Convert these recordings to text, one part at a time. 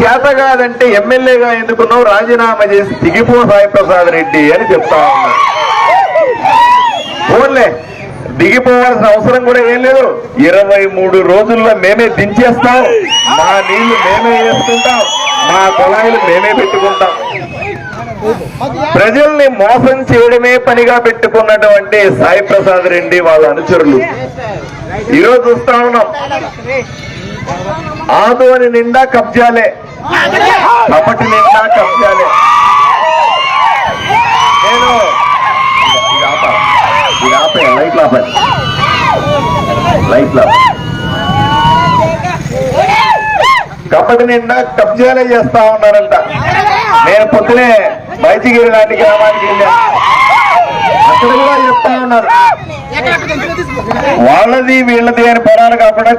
చేత కాదంటే ఎమ్మెల్యేగా ఎందుకున్నావు? రాజీనామా చేసి దిగిపో సాయి ప్రసాద్ రెడ్డి అని చెప్తా ఉన్నా. ఫోన్లే దిగిపోవాల్సిన అవసరం కూడా ఏం లేదు. ఇరవై మూడు రోజుల్లో మేమే దించేస్తాం. మా నీళ్ళు మేమే వేసుకుంటాం. మా కుళాయిలు మేమే పెట్టుకుంటాం. ప్రజల్ని మోసం చేయడమే పనిగా పెట్టుకున్నటువంటి సాయి ప్రసాద్ రెడ్డి వాళ్ళ అనుచరులు. ఈరోజు చూస్తా ఉన్నాం. ఆదోని నిండా కబ్జాలే. కపటి నిండా కబ్జాలే. నేను ఇది ఆపే. లైట్ ఆపండి లైట్ కపటి నిండా కబ్జాలే చేస్తా ఉన్నారంట. నేను పొద్దునే బయటికి వెళ్ళడానికి గ్రామానికి వెళ్ళాను అక్కడ కూడా చెప్తా ఉన్నారు వాళ్ళది వీళ్ళది అని పొలాలు కాకుండా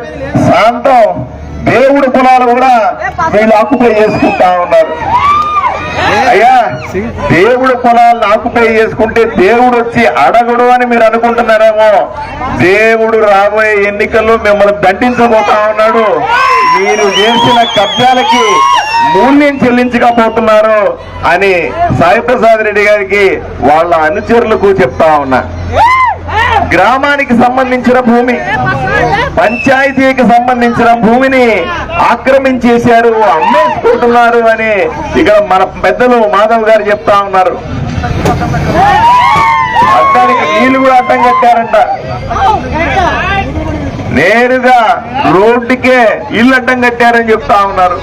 శాంతం దేవుడి పొలాలు కూడా వీళ్ళు ఆకుపై చేసుకుంటా ఉన్నారు. అయ్యా దేవుడి పొలాలను ఆకుపై చేసుకుంటే దేవుడు వచ్చి అడగడు అని మీరు అనుకుంటున్నారేమో. దేవుడు రాబోయే ఎన్నికల్లో మిమ్మల్ని దండించబోతా ఉన్నాడు. మీరు చేసిన కబ్జాలకి మూల్యం చెల్లించకపోతున్నారు అని సాయి ప్రసాద్ రెడ్డి గారికి వాళ్ళ అనుచరులకు చెప్తా ఉన్నా. గ్రామానికి సంబంధించిన భూమి పంచాయతీకి సంబంధించిన భూమిని ఆక్రమించేశారు అమ్మేసుకుంటున్నారు అని ఇక్కడ మన పెద్దలు మాధవ్ గారు చెప్తా ఉన్నారు. అడ్డానికి నీళ్ళు కూడా అడ్డం కట్టారంట. నేరుగా రోడ్డుకే ఇల్లు అడ్డం కట్టారని చెప్తా ఉన్నారు.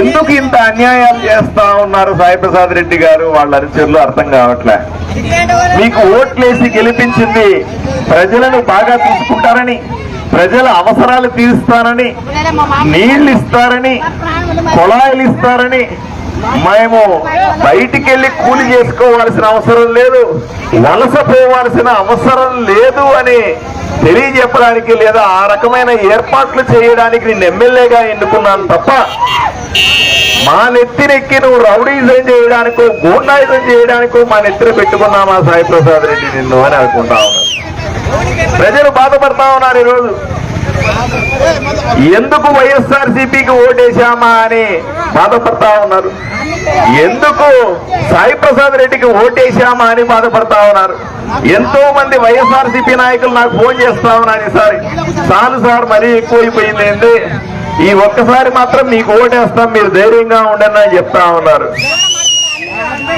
ఎందుకు ఇంత అన్యాయాలు చేస్తా ఉన్నారు సాయి ప్రసాద్ రెడ్డి గారు? వాళ్ళ అనుచరులు అర్థం కావట్లే. మీకు ఓట్లేసి గెలిపించింది ప్రజలను బాగా తీసుకుంటారని ప్రజల అవసరాలు తీరుస్తారని నీళ్ళు ఇస్తారని కుళాయిలు ఇస్తారని మేము బయటికి వెళ్ళి కూలి చేసుకోవాల్సిన అవసరం లేదు వలసపోవాల్సిన అవసరం లేదు అని తెలియజెప్పడానికి లేదా ఆ రకమైన ఏర్పాట్లు చేయడానికి నేను ఎమ్మెల్యేగా ఎన్నుకున్నాను తప్ప మా నెత్తినెక్కి నువ్వు రౌడీజం చేయడానికో గూండాయుధం చేయడానికో మా నెత్తిన పెట్టుకున్నామా సాయి ప్రసాద్ రెడ్డి నిన్ను అని అనుకుంటా ఉన్నారు ప్రజలు బాధపడతా ఉన్నారు ఈరోజు. ఎందుకు వైఎస్ఆర్ సిపికి ఓటేశామా అని బాధపడతా ఉన్నారు. ఎందుకు సాయి ప్రసాద్ రెడ్డికి ఓటేశామా అని బాధపడతా ఉన్నారు. ఎంతో మంది వైఎస్ఆర్ సిపి నాయకులు నాకు ఫోన్ చేస్తా ఉన్నారు ఈసారి. చాలు సార్ మరీ ఎక్కువైపోయింది ఏంటి ఈ ఒక్కసారి మాత్రం మీకు ఓటేస్తాం మీరు ధైర్యంగా ఉండండి అని చెప్తా ఉన్నారు.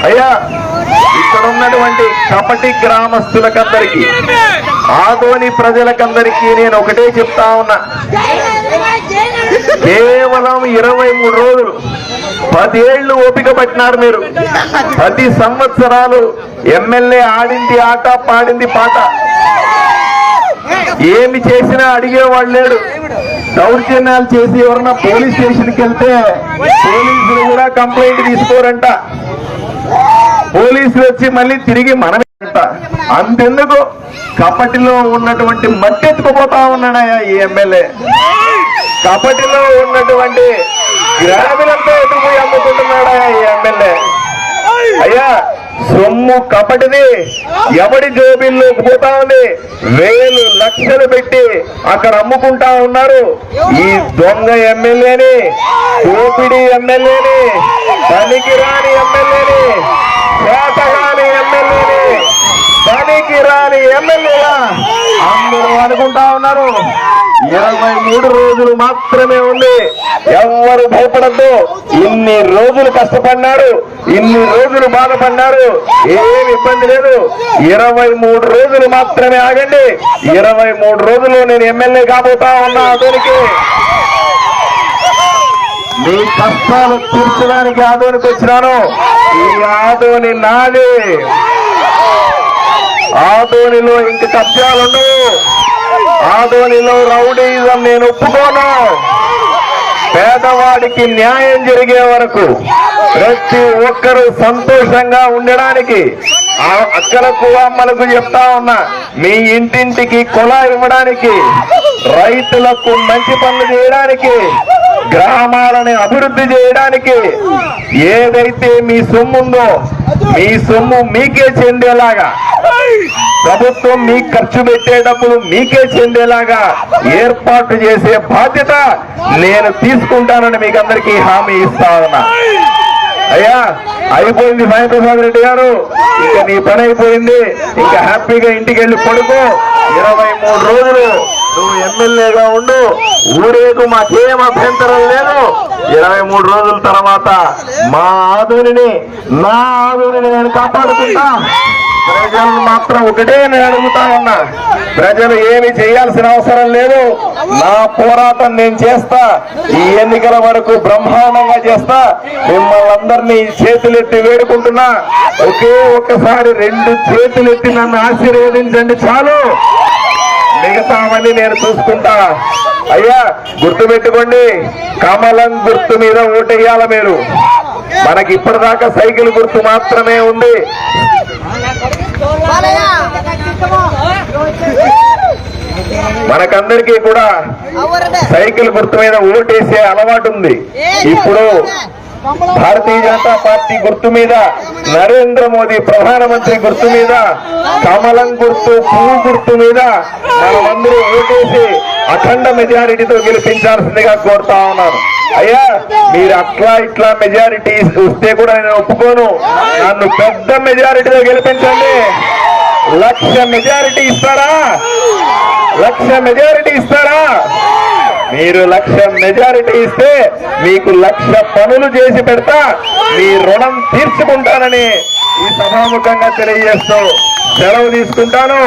అయ్యా ఇక్కడ ఉన్నటువంటి కపటి గ్రామస్తులకందరికీ ఆదోని ప్రజలకందరికీ నేను ఒకటే చెప్తా ఉన్నా. కేవలం ఇరవై మూడు రోజులు పదేళ్ళు ఓపిక పట్టినారు మీరు. పది సంవత్సరాలు ఎమ్మెల్యే ఆడింది ఆట పాడింది పాట. ఏమి చేసినా అడిగేవాడు లేడు. దౌర్జన్యాలు చేసి ఎవరన్నా పోలీస్ స్టేషన్కి వెళ్తే పోలీసులు కూడా కంప్లైంట్ తీసుకోరంట. పోలీసులు వచ్చి మళ్ళీ తిరిగి మనమే అంతెందుకు? కపటిలో ఉన్నటువంటి మట్టి ఎత్తుకుపోతా ఉన్నాడయ్యా ఈ ఎమ్మెల్యే. కపటిలో ఉన్నటువంటి గ్రామీణంతా ఎత్తుకుపోయి అమ్ముకుంటున్నాడయ్యా సొమ్ము కపటిది. ఎవడి జోబిల్లోకి పోతా ఉంది? వేలు లక్షలు పెట్టి అక్కడ అమ్ముకుంటా ఉన్నారు. ఈ దొంగ ఎమ్మెల్యేని దోపిడి ఎమ్మెల్యేని పనికిరాని ఎమ్మెల్యేని చేతగాని ఎమ్మెల్యేని పైకి రాని ఎమ్మెల్యేగా అందరూ అనుకుంటా ఉన్నారు. ఇరవై మూడు రోజులు మాత్రమే ఉంది. ఎవరు భయపడద్దు. ఇన్ని రోజులు కష్టపడినారు ఇన్ని రోజులు బాధపడినారు ఏం ఇబ్బంది లేదు. ఇరవై మూడు రోజులు మాత్రమే ఆగండి. ఇరవై మూడు రోజులు నేను ఎమ్మెల్యే కాబోతా ఉన్నా అతనికి మీ కష్టాలు తీర్చడానికి ఆదోనికి వచ్చినాను. ఈ ఆదోని నాది. ఆదోనిలో ఇంక కబ్జాలుండవు ఆదోనిలో రౌడీజం నేను ఒప్పుకోను. పేదవాడికి న్యాయం జరిగే వరకు ప్రతి ఒక్కరూ సంతోషంగా ఉండడానికి ఆ అక్కలకు అమ్మలకు చెప్తా ఉన్నా మీ ఇంటింటికి కులా ఇవ్వడానికి రైతులకు మంచి పనులు చేయడానికి గ్రామాలని అభివృద్ధి చేయడానికి ఏదైతే మీ సొమ్ముందో మీ సొమ్ము మీకే చెందేలాగా ప్రభుత్వం మీ ఖర్చు పెట్టే డబ్బులు మీకే చెందేలాగా ఏర్పాటు చేసే బాధ్యత నేను తీసుకుంటానని మీకు అందరికీ హామీ ఇస్తా ఉన్నా. అయ్యా అయిపోయింది సాయిప్రసాద్ రెడ్డి గారు. ఇక నీ పని అయిపోయింది. ఇంకా హ్యాపీగా ఇంటికి వెళ్ళి పడుకో. ఇరవై మూడు రోజులు నువ్వు ఎమ్మెల్యేగా ఉండు. ఊరేకు మాకేం అభ్యంతరం లేదు. ఇరవై మూడు రోజుల తర్వాత మా ఆధునిని నా ఆధునిని నేను కాపాడుకుంటా. ప్రజలు మాత్రం ఒకటే నేను అడుగుతా ఉన్నా. ప్రజలు ఏమి చేయాల్సిన అవసరం లేదు. నా పోరాటం నేను చేస్తా. ఈ ఎన్నికల వరకు బ్రహ్మాండంగా చేస్తా. మిమ్మల్ని అందరినీ చేతులెత్తి వేడుకుంటున్నా. ఒకే ఒక్కసారి రెండు చేతులెత్తి నన్ను ఆశీర్వదించండి చాలు. మిగతావన్నీ నేను చూసుకుంటా. అయ్యా గుర్తు పెట్టుకోండి కమలం గుర్తు మీద ఓటేయాల మీరు. మనకి ఇప్పటిదాకా సైకిల్ గుర్తు మాత్రమే ఉంది. మనకందరికీ కూడా సైకిల్ గుర్తు మీద ఓటేసే అలవాటు ఉంది. ఇప్పుడు భారతీయ జనతా పార్టీ గుర్తు మీద నరేంద్ర మోదీ ప్రధానమంత్రి గుర్తు మీద కమలం గుర్తు పువ్వు గుర్తు మీద మనమందరూ ఓటేసి అఖండ మెజారిటీతో గెలిపించాల్సిందిగా కోరుతా ఉన్నాను. అయ్యా మీరు అట్లా ఇట్లా మెజారిటీ వస్తే కూడా నేను ఒప్పుకోను. నన్ను పెద్ద మెజారిటీతో గెలిపించండి. లక్ష మెజారిటీ ఇస్తారా? లక్ష మెజారిటీ ఇస్తారా? మీరు లక్ష మెజారిటీ ఇస్తే మీకు లక్ష పనులు చేసి పెడతా మీ రుణం తీర్చుకుంటానని ఈ సభాముఖంగా తెలియజేస్తూ సెలవు తీసుకుంటాను.